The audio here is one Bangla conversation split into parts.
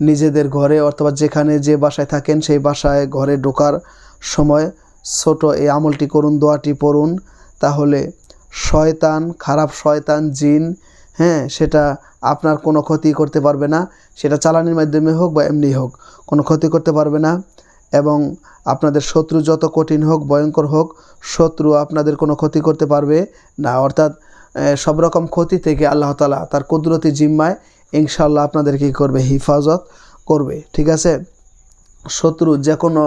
নিজেদের ঘরে অথবা যেখানে যে বাসায় থাকেন সেই বাসায় ঘরে ঢোকার সময় ছোট এই আমলটি করুন, দোয়াটি পড়ুন। তাহলে শয়তান, খারাপ শয়তান, জিন হ্যাঁ সেটা আপনার কোনো ক্ষতি করতে পারবে না। সেটা চালানির মাধ্যমে হোক বা এমনি হোক, কোনো ক্ষতি করতে পারবে না। এবং আপনাদের শত্রু যত কঠিন হোক, ভয়ঙ্কর হোক, শত্রু আপনাদের কোনো ক্ষতি করতে পারবে না। অর্থাৎ সব রকম ক্ষতি থেকে আল্লাহ তালা তার কুদরতি জিম্মায় ইনশাল্লাহ আপনাদের কী করবে হিফাজত করবে, ঠিক আছে? শত্রু যে কোনো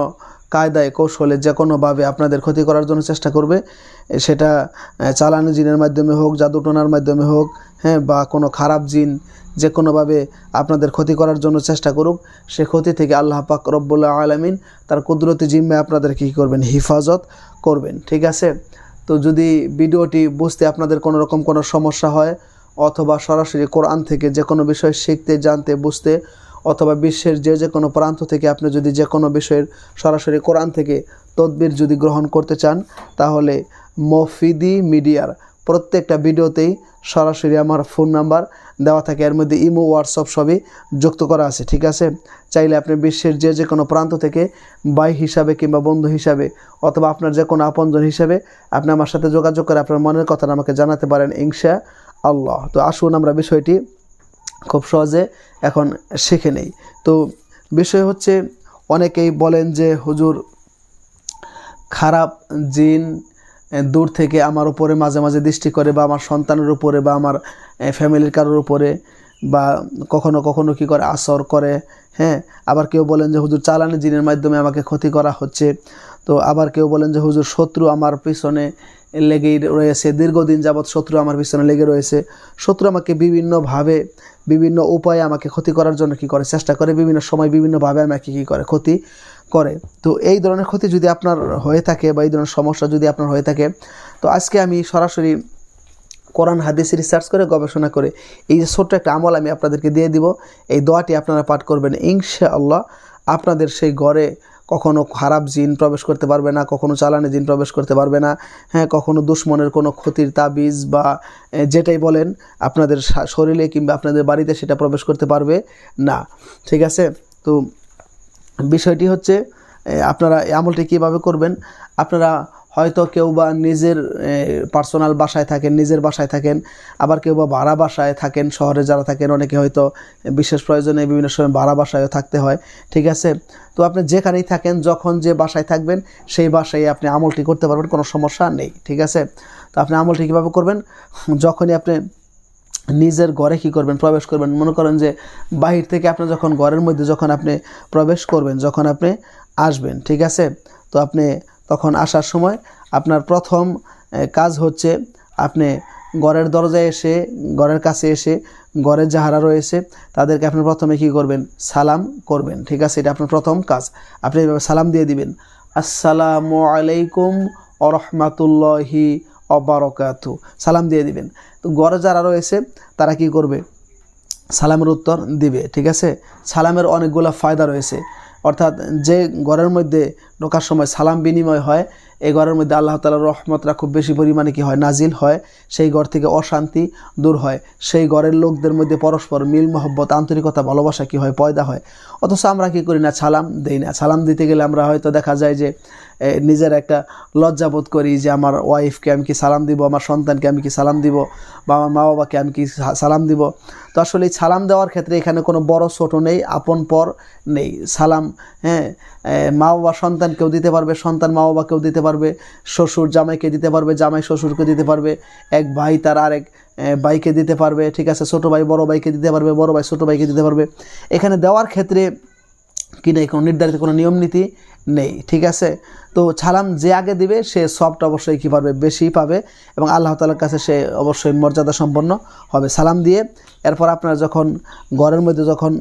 কায়দায়, কৌশলে যে কোনোভাবে আপনাদের ক্ষতি করার জন্য চেষ্টা করবে। সেটা চালানো জিনের মাধ্যমে হোক জাদুটোনার মাধ্যমে হোক হ্যাঁ বা কোনো খারাপ জিন যে কোনোভাবে আপনাদের ক্ষতি করার জন্য চেষ্টা করুক, সে ক্ষতি থেকে আল্লাহ পাক রব্বুল্লাহ আলমিন তার কুদরতি জিম্মে আপনাদের কী করবেন? হিফাজত করবেন, ঠিক আছে? তো যদি ভিডিওটি বুঝতে আপনাদের কোনো রকম কোনো সমস্যা হয় অথবা সরাসরি কোরআন থেকে যে কোনো বিষয় শিখতে, জানতে, বুঝতে অথবা বিশ্বের যে যে কোনো প্রান্ত থেকে আপনি যদি যে কোনো বিষয়ের সরাসরি কোরআন থেকে তদবির যদি গ্রহণ করতে চান, তাহলে মফিদি মিডিয়ার প্রত্যেকটা ভিডিওতেই সরাসরি আমার ফোন নাম্বার দেওয়া থাকে। এর মধ্যে ইমো, হোয়াটসঅ্যাপ সবই যুক্ত করা আছে, ঠিক আছে? চাইলে আপনি বিশ্বের যে যে কোনো প্রান্ত থেকে ভাই হিসাবে কিংবা বন্ধু হিসাবে অথবা আপনার যে কোনো আপনজন হিসাবে আপনি আমার সাথে যোগাযোগ করে আপনার মনের কথাটা আমাকে জানাতে পারেন। ইনশা আল্লাহ। তো আসুন আমরা বিষয়টি খুব সহজে এখন শিখে নেই। তো বিষয় হচ্ছে, অনেকেই বলেন যে, হুজুর, খারাপ জিন দূর থেকে আমার উপরে মাঝে মাঝে দৃষ্টি করে বা আমার সন্তানের উপরে বা আমার ফ্যামিলির কারোর উপরে বা কখনো কখনো কি করে আসর করে? হ্যাঁ আবার কেউ বলেন যে, হুজুর, চালানি জিনের মাধ্যমে আমাকে ক্ষতি করা হচ্ছে। তো আবার কেউ বলেন যে, হুজুর, শত্রু আমার পিছনে লেগেই রয়েছে। দীর্ঘদিন যাবৎ শত্রু আমার পিছনে লেগে রয়েছে। শত্রু আমাকে বিভিন্নভাবে, বিভিন্ন উপায়ে আমাকে ক্ষতি করার জন্য কি করে? চেষ্টা করে, বিভিন্ন সময় বিভিন্নভাবে আমাকে কী করে? ক্ষতি করে। তো এই ধরনের ক্ষতি যদি আপনার হয়ে থাকে বা এই ধরনের সমস্যা যদি আপনার হয়ে থাকে, তো আজকে আমি সরাসরি কোরআন, হাদিস রিসার্চ করে, গবেষণা করে এই যে ছোট্ট একটা আমল আমি আপনাদেরকে দিয়ে দিব। এই দোয়াটি আপনারা পাঠ করবেন। ইনশা আল্লাহ আপনাদের সেই ঘরে কখনো খারাপ জিন প্রবেশ করতে পারবে না, কখনো চালানে জিন প্রবেশ করতে পারবে না হ্যাঁ কখনো দুশ্মনের কোনো ক্ষতির তাবিজ বা যেটাই বলেন, আপনাদের শরীরে কিংবা আপনাদের বাড়িতে সেটা প্রবেশ করতে পারবে না। ঠিক আছে? তো বিষয়টি হচ্ছে আপনারা আমলটি কীভাবে করবেন? আপনারা হয়তো কেউ বা নিজের পার্সোনাল বাসায় থাকেন, নিজের বাসায় থাকেন, আবার কেউ বা ভাড়া বাসায় থাকেন, শহরে যারা থাকেন, অনেকে হয়তো বিশেষ প্রয়োজনে বিভিন্ন সময় ভাড়া বাসায়ও থাকতে হয়, ঠিক আছে? তো আপনি যেখানেই থাকেন, যখন যে বাসায় থাকবেন, সেই বাসায় আপনি আমলটি করতে পারবেন, কোনো সমস্যা নেই, ঠিক আছে? তো আপনি আমলটি কীভাবে করবেন? যখনই আপনি নিজের ঘরে কী করবেন, প্রবেশ করবেন, মনে করেন যে বাহির থেকে আপনি যখন ঘরের মধ্যে যখন আপনি প্রবেশ করবেন, যখন আপনি আসবেন, ঠিক আছে? তো আপনি তখন আসার সময় আপনার প্রথম কাজ হচ্ছে আপনি ঘরের দরজায় এসে, ঘরের কাছে এসে ঘরের যাহারা রয়েছে তাদেরকে আপনি প্রথমে কী করবেন? সালাম করবেন, ঠিক আছে? এটা আপনার প্রথম কাজ। আপনি এভাবে সালাম দিয়ে দিবেন। আসসালামু আলাইকুম আরহামাতুল্লাহি অবারকাতু সালাম দিয়ে দিবেন। তো ঘরে যারা রয়েছে তারা কি করবে? সালামের উত্তর দিবে, ঠিক আছে? সালামের অনেকগুলো ফায়দা রয়েছে। অর্থাৎ যে ঘরের মধ্যে ঢোকার সময় সালাম বিনিময় হয় এই ঘরের মধ্যে আল্লাহ তালার রহমতরা খুব বেশি পরিমাণে কি হয়? নাজিল হয়। সেই ঘর থেকে অশান্তি দূর হয়। সেই ঘরের লোকদের মধ্যে পরস্পর মিল, মহব্বত, আন্তরিকতা, ভালোবাসা কি হয়? পয়দা হয়। অথচ আমরা কি করি না? সালাম দেই না। সালাম দিতে গেলে আমরা হয়তো দেখা যায় যে নিজের একটা লজ্জাবোধ করি যে, আমার ওয়াইফকে আমি কি সালাম দিব? আমার সন্তানকে আমি কি সালাম দিব? বা আমার মা বাবাকে আমি কি সালাম দিব? তো আসলে সালাম দেওয়ার ক্ষেত্রে এখানে কোনো বড় ছোট নেই, আপন পর নেই। সালাম হ্যাঁ মা বাবা সন্তানকেও দিতে পারবে, সন্তান মা বাবাকেও দিতে পারবে। শ্বশুর জামাইকে দিতে পারবে, জামাই শ্বশুরকে দিতে পারবে, এক ভাই তার আরেক ভাইকে দিতে পারবে, ঠিক আছে, ছোটো ভাই বড় ভাইকে দিতে পারবে, বড় ভাই ছোটো ভাইকে দিতে পারবে। এখানে দেওয়ার ক্ষেত্রে কি কোনো নির্ধারিত কোনো নিয়ম নীতি? নেই, ঠিক আছে? তো সালাম যে আগে দিবে, সে সবটা অবশ্যই কী পারবে? বেশি পাবে এবং আল্লাহ তালার কাছে সে অবশ্যই মর্যাদা সম্পন্ন হবে। সালাম দিয়ে এরপর আপনারা যখন ঘরের মধ্যে যখন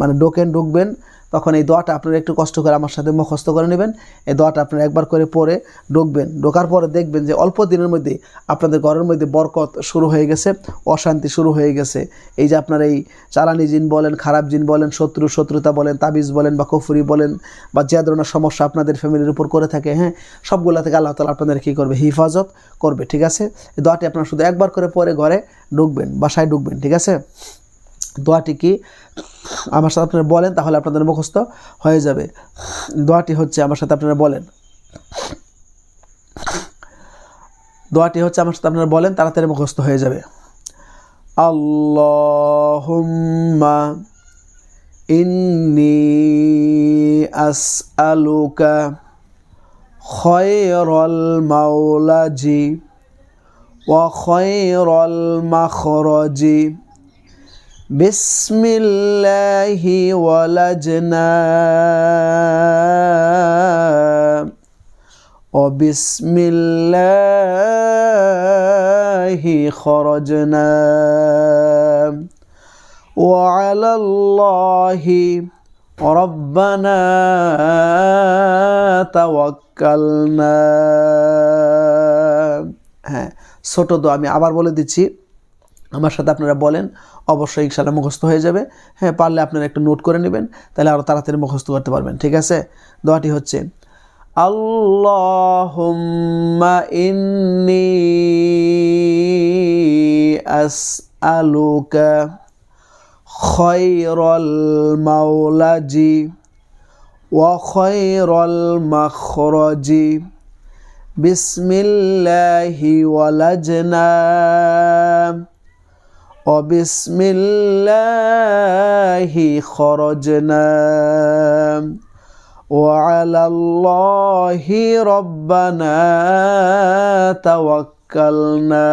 মানে ডোকেন ঢুকবেন, তখন এই দোয়াটা আপনারা একটু কষ্ট করে আমার সাথে মুখস্থ করে নেবেন। এই দোয়াটা আপনারা একবার করে পরে ঢুকবেন। ঢোকার পরে দেখবেন যে অল্প দিনের মধ্যে আপনাদের ঘরের মধ্যে বরকত শুরু হয়ে গেছে, অশান্তি শুরু হয়ে গেছে। এই যে আপনার এই চালানি জিন বলেন, খারাপ জিন বলেন, শত্রু শত্রুতা বলেন, তাবিজ বলেন বা কফুরি বলেন বা যে ধরনের সমস্যা আপনাদের ফ্যামিলির উপর করে থাকে হ্যাঁ? সবগুলা থেকে আল্লাহ তালা আপনাদের কী করবে? হিফাজত করবে, ঠিক আছে? এই দোয়াটি আপনারা শুধু একবার করে পরে ঘরে ঢুকবেন, বাসায় ঢুকবেন, ঠিক আছে? দোয়াটি কি? আমার সাথে আপনারা বলেন, তাহলে আপনাদের মুখস্থ হয়ে যাবে। দোয়াটি হচ্ছে আমার সাথে আপনারা বলেন। দোয়াটি হচ্ছে আমার সাথে আপনারা বলেন, তাড়াতাড়ি মুখস্থ হয়ে যাবে। আল্লাহুম্মা إني أسألك خير المولج وخير المخرج بسم الله ولجنا وبسم الله خرجنا وعلى الله ربنا توكلنا হ্যাঁ ছোট তো আমি আবার বলে দিচ্ছি আমার সাথে আপনারা বলেন অবশ্যই ইনশাল্লাহ মুখস্থ হয়ে যাবে হ্যাঁ পারলে আপনারা একটু নোট করে নেবেন তাহলে আরও তাড়াতাড়ি মুখস্থ করতে পারবেন ঠিক আছে দোয়াটি হচ্ছে আল্লাহুম্মা ইন্নি আসআলুকা خير المولج وخير المخرج. بسم الله ولجنا. وبسم الله خرجنا. وعلى الله ربنا توكلنا.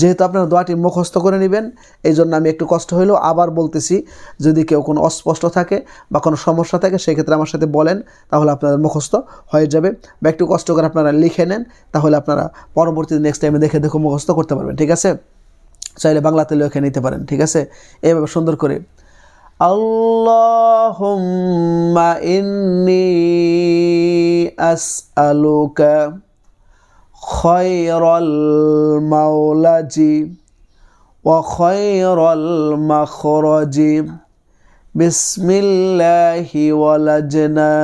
যেহেতু আপনারা দোয়াটি মুখস্থ করে নেবেন, এই জন্য আমি একটু কষ্ট হইলেও আবার বলতেছি, যদি কেউ কোনো অস্পষ্ট থাকে বা কোনো সমস্যা থাকে, সেক্ষেত্রে আমার সাথে বলেন, তাহলে আপনাদের মুখস্থ হয়ে যাবে। বা একটু কষ্ট করে আপনারা লিখে নেন, তাহলে আপনারা পরবর্তীতে নেক্সট টাইমে দেখে দেখে মুখস্থ করতে পারবেন, ঠিক আছে? চাইলে বাংলাতে লিখে নিতে পারেন, ঠিক আছে? এভাবে সুন্দর করে, আল্লাহুম্মা ইন্নি আসআলুকা خير المولج وخير المخرج بسم الله ولجنا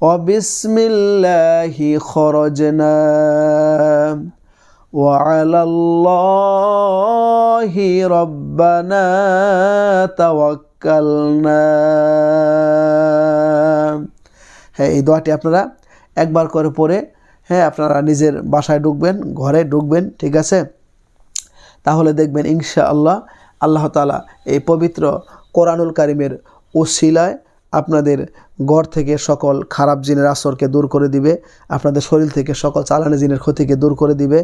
وبسم الله خرجنا وعلى الله ربنا توكلنا হ্যাঁ এই দোয়াটি আপনারা একবার করে পড়ে হ্যাঁ আপনারা নিজের বাসায় ঢুকবেন, ঘরে ঢুকবেন, ঠিক আছে? তাহলে দেখবেন ইনশা আল্লাহ আল্লাহ তালা এই পবিত্র কোরআনুল কারিমের ওসিলায় আপনাদের ঘর থেকে সকল খারাপ জিনের আসরকে দূর করে দিবে। আপনাদের শরীর থেকে সকল চালানি জিনের ক্ষতিকে দূর করে দিবে।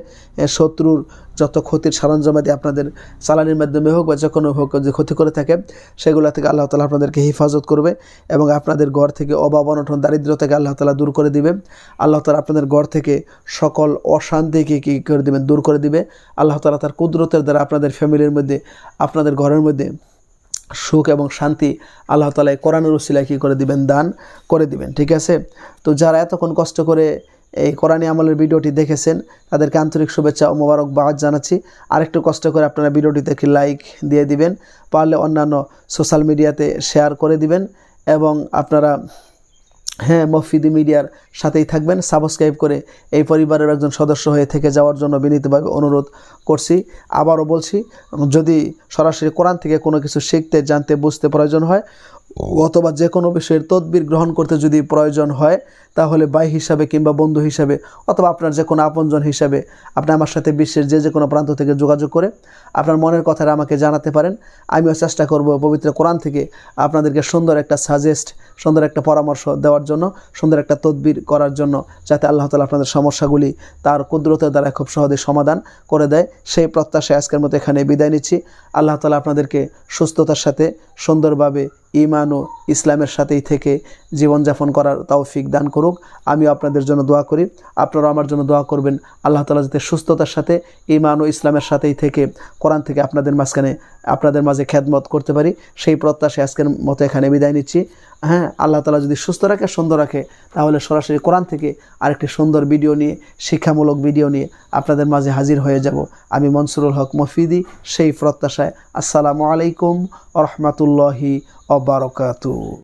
শত্রুর যত ক্ষতির সরঞ্জামাদি আপনাদের চালানির মাধ্যমে হোক বা যে কোনো হোক যে ক্ষতি করে থাকে, সেগুলো থেকে আল্লাহ তালা আপনাদেরকে হেফাজত করবে এবং আপনাদের গড় থেকে অভাব, অনটন দারিদ্র থেকে আল্লাহ তালা দূর করে দিবে। আল্লাহ তালা আপনাদের গড় থেকে সকল অশান্তিকে কী করে দিবেন? দূর করে দিবে। আল্লাহ তালা তার কুদরতের দ্বারা আপনাদের ফ্যামিলির মধ্যে, আপনাদের ঘরের মধ্যে সুখ এবং শান্তি আল্লাহ তালা এই কোরআনুর উসিলায় কী করে দিবেন? দান করে দিবেন, ঠিক আছে? তো যারা এতক্ষণ কষ্ট করে এই কোরআনী আমলের ভিডিওটি দেখেছেন, তাদেরকে আন্তরিক শুভেচ্ছা ও মোবারক বাদ জানাচ্ছি। আরেকটু কষ্ট করে আপনারা ভিডিওটি একটি লাইক দিয়ে দিবেন, পারলে অন্যান্য সোশ্যাল মিডিয়াতে শেয়ার করে দিবেন এবং আপনারা হ্যাঁ মফিদি মিডিয়ার সাথেই থাকবেন। সাবস্ক্রাইব করে এই পরিবারের একজন সদস্য হয়ে থেকে যাওয়ার জন্য বিনীতভাবে অনুরোধ করছি। আবারও বলছি, যদি সরাসরি কোরআন থেকে কোনো কিছু শিখতে, জানতে, বুঝতে প্রয়োজন হয় অথবা যে কোনো বিষয়ের তদবির গ্রহণ করতে যদি প্রয়োজন হয়, তাহলে ভাই হিসাবে কিংবা বন্ধু হিসাবে, অথবা আপনার যে কোনো আপনজন হিসাবে আপনি আমার সাথে বিশ্বের যে যে কোনো প্রান্ত থেকে যোগাযোগ করে আপনার মনের কথাটা আমাকে জানাতে পারেন। আমিও চেষ্টা করব পবিত্র কোরআন থেকে আপনাদেরকে সুন্দর একটা সাজেস্ট সুন্দর একটা পরামর্শ দেওয়ার জন্য, সুন্দর একটা তদবির করার জন্য, যাতে আল্লাহ তালা আপনাদের সমস্যাগুলি তার কুদরতের দ্বারা খুব সহজে সমাধান করে দেয়। সেই প্রত্যাশায় আজকের মতো এখানে বিদায় নিচ্ছি। আল্লাহ তালা আপনাদেরকে সুস্থতার সাথে সুন্দরভাবে ইমান ও ইসলামের সাথেই থেকে জীবনযাপন করার তৌফিক দান করুক। আমি আপনাদের জন্য দোয়া করি। আপনারা আমার জন্য দোয়া করবেন। আল্লাহ তালা যাতে সুস্থতার সাথে ইমান ও ইসলামের সাথেই থেকে কোরআন থেকে আপনাদের মাঝখানে, আপনাদের মাঝে খ্যাদমত করতে পারি। সেই প্রত্যাশায় আজকের মতো এখানে বিদায় নিচ্ছি। হ্যাঁ আল্লাহ তালা যদি সুস্থ রাখে, সুন্দর রাখে, তাহলে সরাসরি কোরআন থেকে আরেকটি সুন্দর ভিডিও নিয়ে, শিক্ষামূলক ভিডিও নিয়ে আপনাদের মাঝে হাজির হয়ে যাব। আমি মনসুরুল হক মফিদি, সেই প্রত্যাশায়। আসসালামু আলাইকুম রহমতুল্লাহি অবরকাতু